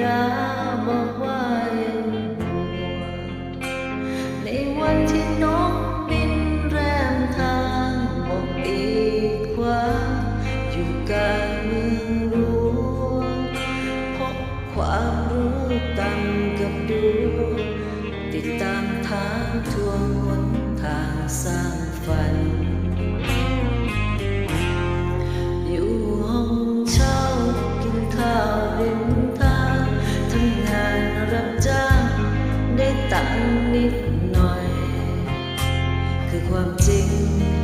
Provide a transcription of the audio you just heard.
ดาบอกว่ายังวงในวันที่นกบินแรมทางบอกอีกว่าอยู่กลางเมือง you.